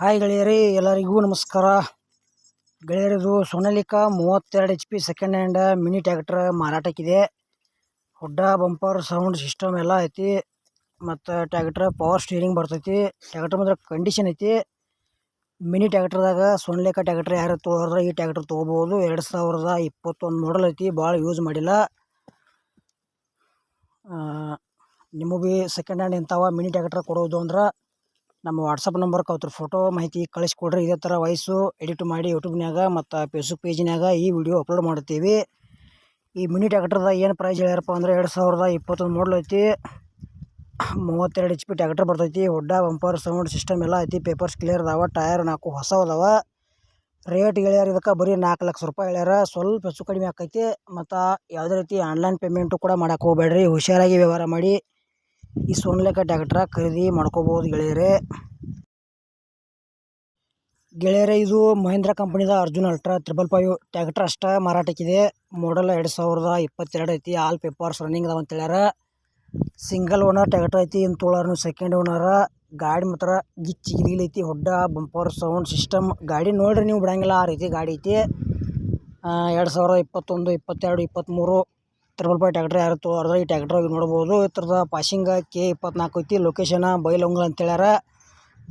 Hi ಗೆಳೆಯರಿ, ಎಲ್ಲರಿಗೂ ನಮಸ್ಕಾರ. ಗೆಳೆಯರಿದು ಸೋನಾಲಿಕಾ ಮೂವತ್ತೆರಡು H P second hand mini tractor ಮಾರಾಟಕ್ಕಿದೆ. ಹುಡ್ಡ bumper sound system ಎಲ್ಲ ಐತಿ. ಮತ್ತು ಟ್ಯಾಕ್ಟ್ರ್ ಪವರ್ ಸ್ಟೀರಿಂಗ್ ಬರ್ತೈತಿ. ಟ್ಯಾಕ್ಟ್ರ್ ಮಾತ್ರ ಕಂಡೀಷನ್ ಐತಿ. ಮಿನಿ ಟ್ಯಾಕ್ಟ್ರದಾಗ ಸೋನಾಲಿಕಾ ಟ್ಯಾಕ್ಟ್ರ್ ಯಾರು ತೊಗೊಳೋದ್ರೆ ಈ ಟ್ಯಾಕ್ಟ್ರ್ ತೊಗೋಬೋದು. ಎರಡು ಸಾವಿರದ ಇಪ್ಪತ್ತೊಂದು ಮಾಡಲ್ ಐತಿ ಭಾಳ ಯೂಸ್ ಮಾಡಿಲ್ಲ. ನಿಮಗೆ ಭೀ ಸೆಕೆಂಡ್ ಹ್ಯಾಂಡ್ ಇಂಥವ ಮಿನಿ ಟ್ಯಾಕ್ಟ್ರ್ ಕೊಡೋದು ಅಂದ್ರೆ ನಮ್ಮ ವಾಟ್ಸಪ್ ನಂಬರ್ಗೆ ಅವ್ರ ಫೋಟೋ ಮಾಹಿತಿ ಕಳಿಸ್ಕೊಡ್ರಿ. ಇದೇ ಥರ ವಾಯ್ಸು ಎಡಿಟ್ ಮಾಡಿ ಯೂಟ್ಯೂಬ್ನಾಗ ಮತ್ತು ಫೇಸ್ಬುಕ್ ಪೇಜ್ನಾಗ ಈ ವಿಡಿಯೋ ಅಪ್ಲೋಡ್ ಮಾಡ್ತೀವಿ. ಈ ಮಿನಿ ಟ್ಯಾಕ್ಟ್ರದ ಏನು ಪ್ರೈಸ್ ಹೇಳ್ಯಾರಪ್ಪ ಅಂದ್ರೆ ಎರಡು ಸಾವಿರದ ಇಪ್ಪತ್ತೊಂದು ಮಾಡಲ್ ಐತಿ. ಮೂವತ್ತೆರಡು ಎಚ್ ಪಿ ಟ್ಯಾಕ್ಟರ್ ಬರ್ತೈತಿ. ಹೊಡ್ಡ ಬಂಪರ್ ಸೌಂಡ್ ಸಿಸ್ಟಮ್ ಎಲ್ಲ ಐತಿ. ಪೇಪರ್ಸ್ ಕ್ಲಿಯರ್ ಅದಾವ ಟಯರ್ ನಾಲ್ಕು ಹೊಸ ಅದಾವ. ರೇಟ್ ಹೇಳ್ಯಾರ ಇದಕ್ಕೆ ಬರೀ ನಾಲ್ಕು ಲಕ್ಷ ರೂಪಾಯಿ ಹೇಳ್ಯಾರ. ಸ್ವಲ್ಪ ಹೆಚ್ಚು ಕಡಿಮೆ ಆಕೈತಿ. ಮತ್ತು ಯಾವುದೇ ರೀತಿ ಆನ್ಲೈನ್ ಪೇಮೆಂಟು ಕೂಡ ಮಾಡೋಕೆ ಹೋಗ್ಬೇಡ್ರಿ. ಹುಷಾರಾಗಿ ವ್ಯವಹಾರ ಮಾಡಿ. ಈ ಸೋನ್ಲೇಕ ಟ್ಯಾಕ್ಟ್ರ ಖರೀದಿ ಮಾಡ್ಕೋಬೋದು ಗೆಳೆಯರೇ. ಗೆಳೆಯರೇ, ಇದು Mahindra ಕಂಪನಿದ Arjun ultra triple five tractor ಅಷ್ಟೇ ಮಾರಾಟಕ್ಕಿದೆ. ಮಾಡಲ್ ಎರಡು ಸಾವಿರದ ಇಪ್ಪತ್ತೆರಡು ಐತಿ. ಆಲ್ ಪೇಪರ್ಸ್ ರನ್ನಿಂಗ್ ಅದಾವ ಅಂತ ಹೇಳ್ಯಾರ. ಸಿಂಗಲ್ ಓನರ್ ಟ್ಯಾಕ್ಟ್ರ್ ಐತಿ. ಇನ್ನು ತೊಗೊಳೋರು ಸೆಕೆಂಡ್ ಓನರ ಗಾಡಿ ಮಾತ್ರ ಗಿಚ್ಚಿ ಗಿಲಿಗಿಲಿ ಐತಿ. ಹೊಡ್ಡ ಬಂಪರ್ ಸೌಂಡ್ ಸಿಸ್ಟಮ್ ಗಾಡಿ ನೋಡ್ರಿ ನೀವು ಬಿಡಂಗಿಲ್ಲ. ಆ ರೀತಿ ಗಾಡಿ ಐತಿ. ಎರಡು ಸಾವಿರದ ಇಪ್ಪತ್ತೊಂದು, ಇಪ್ಪತ್ತೆರಡು ಇಪ್ಪತ್ತ್ಮೂರು ತ್ರಿಬಲ್ ಫೈವ್ ಟ್ಯಾಕ್ಟ್ರ್ ಯಾರು ತೊಗೊಳೋದ್ರೆ ಈ ಟ್ಯಾಕ್ಟ್ರ್ ನೋಡ್ಬೋದು. ಈ ಥರದ ಪಾಸಿಂಗ ಕೆ ಇಪ್ಪತ್ನಾಲ್ಕು ಐತಿ. ಲೊಕೇಶನ ಬೈಲೊಂಗಲ್ ಅಂತ ಹೇಳ್ಯಾರ.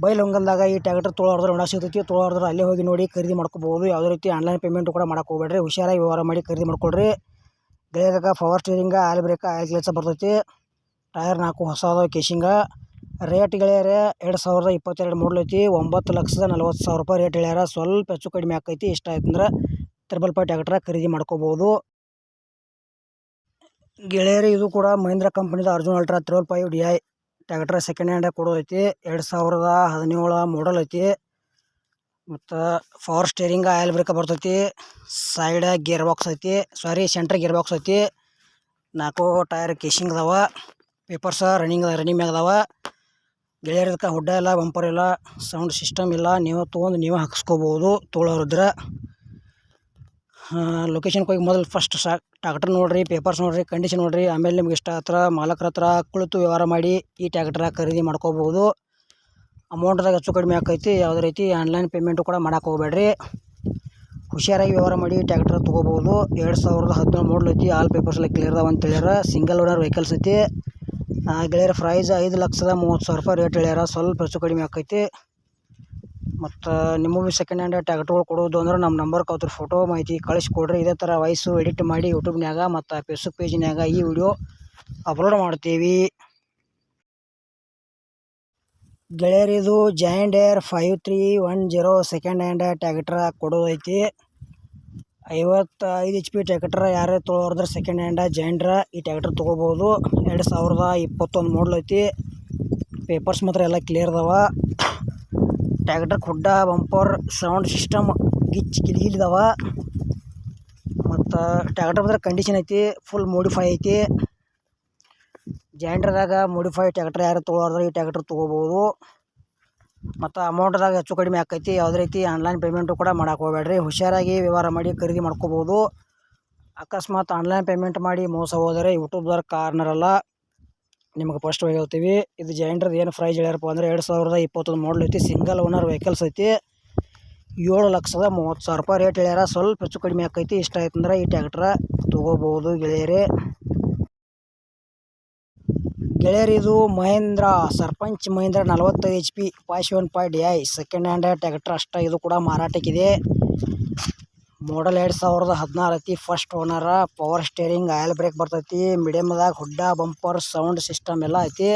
ಬೈಲೊಂಗಲ್ದಾಗ ಈ ಟ್ಯಾಕ್ಟ್ರ್ ತೊಗೊಳೋದ್ರೆ ಒಣ ಸಿಗ್ತೈತಿ ತೊಗೊಳೋದ್ರೆ ಅಲ್ಲೇ ಹೋಗಿ ನೋಡಿ ಖರೀದಿ ಮಾಡ್ಕೋಬೋದು. ಯಾವುದೇ ರೀತಿ ಆನ್ಲೈನ್ ಪೇಮೆಂಟು ಕೂಡ ಮಾಡಕ್ಕೆ ಹೋಗ್ಬೇಡ್ರಿ. ಹುಷಾರಾಗಿ ವ್ಯವಹಾರ ಮಾಡಿ ಖರೀದಿ ಮಾಡ್ಕೊಳ್ರಿ. ಗೆಳೆಯದಾಗ power steering oil brake oil ಕೆಲಸ ಬರ್ತೈತಿ. ಟೈರ್ ನಾಲ್ಕು ಹೊಸದ ಕೇಶಿಂಗ ರೇಟ್ ಗೆಳೆಯರೆ, ಎರಡು ಸಾವಿರದ ಇಪ್ಪತ್ತೆರಡು ಮೂಡ್ಲೈತಿ ಐತಿ. ಒಂಬತ್ತು ಲಕ್ಷದ ನಲ್ವತ್ತು ಸಾವಿರ ರೂಪಾಯಿ ರೇಟ್ ಹೇಳ್ಯಾರ ಸ್ವಲ್ಪ ಹೆಚ್ಚು ಕಡಿಮೆ ಆಕೈತಿ. ಇಷ್ಟ ಆಯ್ತಂದ್ರೆ ತ್ರಿಬಲ್ ಪಾಯಿಂಟ್ ಟ್ಯಾಕ್ಟ್ರ ಖರೀದಿ ಮಾಡ್ಕೋಬೋದು. ಗೆಳೆಯರಿ, ಇದು ಕೂಡ ಮಹೇಂದ್ರ ಕಂಪ್ನಿದು Arjun ultra triple five D I tractor second hand ಕೊಡೋದೈತಿ ಎರಡು ಸಾವಿರದ ಹದಿನೇಳು ಮಾಡಲ್ ಐತಿ. ಮತ್ತು ಪವರ್ ಸ್ಟೇರಿಂಗ ಆಯಿಲ್ ಬ್ರೇಕ ಬರ್ತೈತಿ. ಸೈಡ ಗೇರ್ ಬಾಕ್ಸ್ ಐತಿ. ಸಾರಿ ಸೆಂಟ್ರ್ ಗೇರ್ ಬಾಕ್ಸ್ ಐತಿ. ನಾಲ್ಕು ಟೈರ್ ಕೇಶಿಂಗ್ ಅದಾವ. ಪೇಪರ್ಸ ರನ್ನಿಂಗ್ ರನ್ನಿಂಗ್ ಮ್ಯಾಗ ಗೆಳೆಯರದಕ್ಕೆ ಹುಡ್ಡ ಇಲ್ಲ ಬಂಪರ್ ಇಲ್ಲ ಸೌಂಡ್ ಸಿಸ್ಟಮ್ ಇಲ್ಲ. ನೀವು ತೊಗೊಂಡು ನೀವೇ ಹಾಕಿಸ್ಕೋಬೋದು. ತೊಗೊಳೋರಿದ್ರೆ ಲೊಕೇಶನ್ಗೆ ಹೋಗಿ ಮೊದಲು ಫಸ್ಟ್ ಸಾ ಟ್ಯಾಕ್ಟ್ರ್ ನೋಡಿರಿ ಪೇಪರ್ಸ್ ನೋಡಿರಿ ಕಂಡೀಷನ್ ನೋಡಿರಿ, ಆಮೇಲೆ ನಿಮ್ಗೆ ಇಷ್ಟ ಹತ್ರ ಮಾಲಕ್ರ ಹತ್ರ ಕುಳಿತು ವ್ಯವಹಾರ ಮಾಡಿ ಈ ಟ್ಯಾಕ್ಟ್ರ ಖರೀದಿ ಮಾಡ್ಕೋಬಹುದು ಅಮೌಂಟ್ದಾಗ ಹೆಚ್ಚು ಕಡಿಮೆ ಆಕೈತಿ, ಯಾವುದೇ ರೀತಿ ಆನ್ಲೈನ್ ಪೇಮೆಂಟು ಕೂಡ ಮಾಡಕ್ಕೆ ಹೋಗ್ಬೇಡ್ರಿ. ಹುಷಾರಾಗಿ ವ್ಯವಹಾರ ಮಾಡಿ ಟ್ಯಾಕ್ಟ್ರ್ ತೊಗೋಬೋದು. ಎರಡು ಸಾವಿರದ ಹದಿನೇಳು ಮಾಡಲ್ ಐತಿ ಆಲ್ ಪೇಪರ್ಸ್ ಎಲ್ಲ ಕ್ಲಿಯರ್ ಅದಾವ ಅಂತ ಹೇಳ್ಯಾರ. ಸಿಂಗಲ್ ಓನರ್ ವೆಹಿಕಲ್ಸ್ ಐತಿ. ಗೆಳೆಯರ ಪ್ರೈಸ್ ಐದು ಲಕ್ಷದ ಮೂವತ್ತು ಸಾವಿರ ರೂಪಾಯಿ ರೇಟ್ ಹೇಳ್ಯಾರ. ಸ್ವಲ್ಪ ಹೆಚ್ಚು ಕಡಿಮೆ ಆಕೈತಿ. ಮತ್ತು ನಿಮಗೂ ಸೆಕೆಂಡ್ ಹ್ಯಾಂಡ್ ಟ್ಯಾಕ್ಟ್ರುಗಳು ಕೊಡೋದು ಅಂದ್ರೆ ನಮ್ಮ ನಂಬರ್ಗೆ ಅವ್ರ ಫೋಟೋ ಮಾಹಿತಿ ಕಳಿಸ್ಕೊಡ್ರಿ. ಇದೇ ಥರ ವಾಯ್ಸು ಎಡಿಟ್ ಮಾಡಿ ಯೂಟ್ಯೂಬ್ನ್ಯಾಗ ಮತ್ತು ಫೇಸ್ಬುಕ್ ಪೇಜ್ನ್ಯಾಗ ಈ ವಿಡಿಯೋ ಅಪ್ಲೋಡ್ ಮಾಡ್ತೀವಿ. ಗೆಳೆಯರಿದು joint air five three one zero second hand tractor ಕೊಡೋದೈತಿ ಐವತ್ತೈದು ಎಚ್ ಪಿ ಟ್ಯಾಕ್ಟ್ರ ಯಾರೇ ತೊಗೊಳೋದ್ರೆ ಸೆಕೆಂಡ್ ಹ್ಯಾಂಡ ಜಾಯಿಂಟ್ರ ಈ ಟ್ಯಾಕ್ಟ್ರ್ ತೊಗೋಬೋದು. ಎರಡು ಸಾವಿರದ ಇಪ್ಪತ್ತೊಂದು ಐತಿ. ಪೇಪರ್ಸ್ ಮಾತ್ರ ಎಲ್ಲ ಕ್ಲಿಯರ್ ಅದಾವ. Tractor hood bumper, sound system ಗಿಚ್ ಗಿಲಿಗಿಲಿದಾವ ಮತ್ತು ಟ್ಯಾಕ್ಟರ್ ಬಂದ್ರೆ ಕಂಡೀಷನ್ ಐತಿ ಫುಲ್ ಮೋಡಿಫೈ ಐತಿ. ಜಾಯಿಂಟ್ರದಾಗ ಮೋಡಿಫೈ ಟ್ಯಾಕ್ಟರ್ ಯಾರು ತೊಗೊಳೋದ್ರೆ ಈ ಟ್ಯಾಕ್ಟರ್ ತೊಗೋಬೋದು ಮತ್ತು ಅಮೌಂಟ್ದಾಗ ಹೆಚ್ಚು ಕಡಿಮೆ ಆಕೈತಿ, ಯಾವುದೇ ರೀತಿ ಆನ್ಲೈನ್ ಪೇಮೆಂಟು ಕೂಡ ಮಾಡಕ್ಕೆ ಹೋಗ್ಬೇಡ್ರಿ ಹುಷಾರಾಗಿ ವ್ಯವಹಾರ ಮಾಡಿ ಖರೀದಿ ಮಾಡ್ಕೋಬೋದು ಅಕಸ್ಮಾತ್ ಆನ್ಲೈನ್ ಪೇಮೆಂಟ್ ಮಾಡಿ ಮೋಸ ಹೋದರೆ ಯೂಟ್ಯೂಬ್ದವ್ರ ಕಾರ್ನರಲ್ಲ ನಿಮಗೆ ಫಸ್ಟ್ ಹೇಳ್ತೀವಿ. ಇದು ಜೈಂಡ್ರದ್ದು ಏನು ಪ್ರೈಸ್ ಹೇಳ್ಯಾರಪ್ಪ ಅಂದರೆ ಎರಡು ಸಾವಿರದ ಇಪ್ಪತ್ತೊಂದು ಮಾಡಲ್ ಐತಿ ಸಿಂಗಲ್ ಓನರ್ ವೆಹಿಕಲ್ಸ್ ಐತಿ. ಏಳು ಲಕ್ಷದ ಮೂವತ್ತು ಸಾವಿರ ರೂಪಾಯಿ ರೇಟ್ ಹೇಳ್ಯಾರ. ಸ್ವಲ್ಪ ಹೆಚ್ಚು ಕಡಿಮೆ ಆಕೈತಿ. ಇಷ್ಟ ಆಯ್ತು ಅಂದ್ರೆ ಈ ಟ್ಯಾಕ್ಟ್ರ ತೊಗೋಬೋದು ಗೆಳೆಯರೇ. ಇದು ಮಹೇಂದ್ರ, ಸರ್ಪಂಚ್ ಮಹೇಂದ್ರ ನಲವತ್ತೈದು H P five seven point I second hand tractor ಅಷ್ಟ. ಇದು ಕೂಡ ಮಾರಾಟಕ್ಕಿದೆ. ಮಾಡಲ್ ಎರಡು ಸಾವಿರದ ಹದಿನಾರು ಐತಿ. First owner power steering oil brake ಬರ್ತೈತಿ. ಮೀಡಿಯಮ್ದಾಗ ಹುಡ್ಡ ಬಂಪರ್ ಸೌಂಡ್ ಸಿಸ್ಟಮ್ ಎಲ್ಲ ಐತಿ.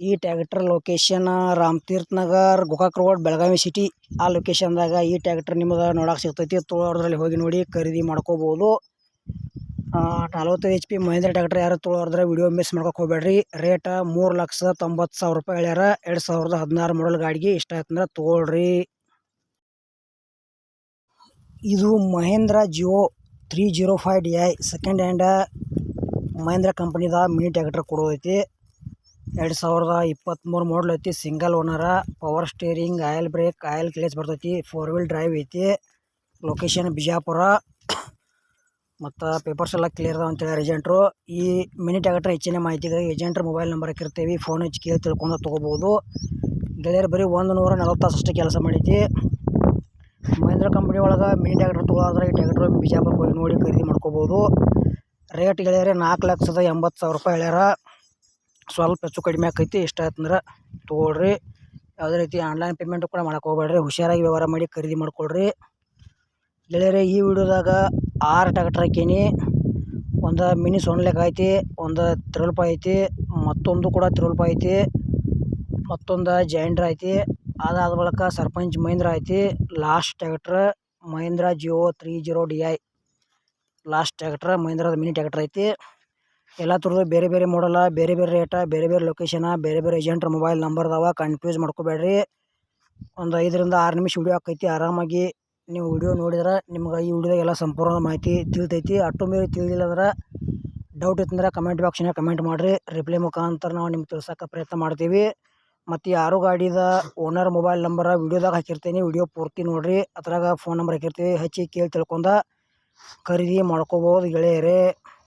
ಈ tractor location Ramtirth Nagar Gokak road Belagavi city ಆ ಲೊಕೇಶನ್ದಾಗ ಈ ಟ್ಯಾಕ್ಟ್ರ್ ನಿಮಗೆ ನೋಡಕ್ಕೆ ಸಿಗ್ತೈತಿ. ತೊಗೊಳೋದ್ರಲ್ಲಿ ಹೋಗಿ ನೋಡಿ ಖರೀದಿ ಮಾಡ್ಕೋಬೋದು. ನಲ್ವತ್ತೈದು ಎಚ್ ಪಿ ಮಹೇಂದ್ರ ಟ್ಯಾಕ್ಟ್ರ್ ಯಾರು ತೊಗೊಳೋದ್ರೆ ವಿಡಿಯೋ ಮಿಸ್ ಮಾಡ್ಕೊಕ್ಕೆ ಹೋಗ್ಬೇಡ್ರಿ. ರೇಟ ಮೂರು ಲಕ್ಷದ ತೊಂಬತ್ತು ಸಾವಿರ ರೂಪಾಯಿ ಹೇಳ್ಯಾರ. ಎರಡು ಸಾವಿರದ ಹದಿನಾರು ಮಾಡಲ್ ಗಾಡಿಗೆ ಇಷ್ಟ ಆಯ್ತಂದ್ರೆ ತೊಗೊಳ್ರಿ ಇದು Mahindra Jivo three zero five D I second hand Mahindra ಕಂಪನಿದ mini tractor ಕೊಡೋದೈತಿ. ಎರಡು ಸಾವಿರದ ಇಪ್ಪತ್ತ್ಮೂರು ಮಾಡಲ್ ಐತಿ. Single owner power steering oil brake oil ಕ್ಲೇಸ್ ಬರ್ತೈತಿ. ಫೋರ್ ವೀಲ್ ಡ್ರೈವ್ ಐತಿ. ಲೊಕೇಶನ್ ಬಿಜಾಪುರ. ಮತ್ತು ಪೇಪರ್ಸ್ ಎಲ್ಲ ಕ್ಲಿಯರ್ ಅದಾವ ಅಂತೇಳಿ ಏಜೆಂಟ್ರು ಈ ಮಿನಿ ಟ್ಯಾಕ್ಟರ್ ಹೆಚ್ಚಿನ ಮಾಹಿತಿಗಾಗಿ ಏಜೆಂಟ್ರ ಮೊಬೈಲ್ ನಂಬರ್ ಹಾಕಿರ್ತೀವಿ. ಫೋನ್ ಹಚ್ಚಿ ಕೇಳಿ ತಿಳ್ಕೊಂಡು ತೊಗೋಬೋದು. ಗೆಳೆಯರು ಬರೀ ಒಂದು ನೂರ ನಲ್ವತ್ತು ತಾಸು ಅಷ್ಟೇ ಕೆಲಸ ಮಾಡೈತಿ. ಮಹೇಂದ್ರ ಕಂಪ್ನಿ ಒಳಗೆ ಮಿನಿ ಟ್ಯಾಕ್ಟರ್ ತೊಗೊಳೋದ್ರೆ ಈ ಟ್ಯಾಕ್ಟ್ರ್ ಬಿಜಾಪುರಕ್ಕೆ ಹೋಗಿ ನೋಡಿ ಖರೀದಿ ಮಾಡ್ಕೋಬೋದು. ರೇಟ್ ಗೆಳೆಯರೆ ನಾಲ್ಕು ಲಕ್ಷದ ಎಂಬತ್ತು ಸಾವಿರ ರೂಪಾಯಿ ಹೇಳ್ಯಾರ. ಸ್ವಲ್ಪ ಹೆಚ್ಚು ಕಡಿಮೆ ಆಕೈತಿ ಇಷ್ಟ ಆಯ್ತಂದ್ರೆ ತೊಗೊಳ್ರಿ. ಯಾವುದೇ ರೀತಿ ಆನ್ಲೈನ್ ಪೇಮೆಂಟ್ ಕೂಡ ಮಾಡಕ್ಕೆ ಹೋಗ್ಬೇಡ್ರಿ, ಹುಷಾರಾಗಿ ವ್ಯವಹಾರ ಮಾಡಿ ಖರೀದಿ ಮಾಡ್ಕೊಳ್ರಿ. ಗೆಳೆಯರೆ ಈ ವಿಡಿಯೋದಾಗ ಆರು ಟ್ಯಾಕ್ಟ್ರ್ ಹಾಕೀನಿ. ಒಂದು ಮಿನಿ ಸೊನ್ಲೆಕ್ ಐತಿ, ಒಂದು ತಿರುಳ್ಪ ಐತಿ, ಮತ್ತೊಂದು ಕೂಡ ತಿರುಳ್ಪ ಐತಿ, ಮತ್ತೊಂದು ಜೈಂಡ್ರ್ ಐತಿ. ಅದಾದ ಬಳಿಕ ಸರ್ಪಂಚ್ ಮಹೇಂದ್ರ ಐತಿ. Last tractor Mahindra Jivo three zero D I last tractor ಮಹೇಂದ್ರದ mini tractor ಐತಿ. ಎಲ್ಲ ಥರದ್ದು ಬೇರೆ ಬೇರೆ ಮಾಡಲ್ಲ ಬೇರೆ ಬೇರೆ ರೇಟ ಬೇರೆ ಬೇರೆ ಲೊಕೇಶನ ಬೇರೆ ಬೇರೆ ಏಜೆಂಟ್ರ ಮೊಬೈಲ್ ನಂಬರ್ ಅದಾವ. ಕನ್ಫ್ಯೂಸ್ ಮಾಡ್ಕೋಬೇಡ್ರಿ. ಒಂದು ಐದರಿಂದ ಆರು ನಿಮಿಷ ವಿಡಿಯೋ ಆಕೈತಿ. ಆರಾಮಾಗಿ ನೀವು ವಿಡಿಯೋ ನೋಡಿದ್ರೆ ನಿಮ್ಗೆ ಈ ವಿಡಿಯೋದಾಗ ಎಲ್ಲ ಸಂಪೂರ್ಣ ಮಾಹಿತಿ ತಿಳಿತೈತಿ. ಅಟ್ಟು ಮೇಲೆ ತಿಳಿದಿಲ್ಲ ಅಂದ್ರೆ ಡೌಟ್ ಇತ್ತಂದ್ರೆ ಕಮೆಂಟ್ ಬಾಕ್ಸ್ನಾಗ ಕಮೆಂಟ್ ಮಾಡಿರಿ. ರಿಪ್ಲೈ ಮುಖಾಂತರ ನಾವು ನಿಮ್ಗೆ ತಿಳ್ಸೋಕೆ ಪ್ರಯತ್ನ ಮಾಡ್ತೀವಿ. ಮತ್ತು ಯಾರು ಗಾಡಿದ ಓನರ್ ಮೊಬೈಲ್ ನಂಬರ ವಿಡಿಯೋದಾಗ ಹಾಕಿರ್ತೀನಿ. ವಿಡಿಯೋ ಪೂರ್ತಿ ನೋಡಿರಿ. ಅದ್ರಾಗ ಫೋನ್ ನಂಬರ್ ಹಾಕಿರ್ತೀವಿ. ಹಚ್ಚಿ ಕೇಳಿ ತಿಳ್ಕೊಂಡ ಖರೀದಿ ಮಾಡ್ಕೋಬೋದು ಗೆಳೆಯರೇ.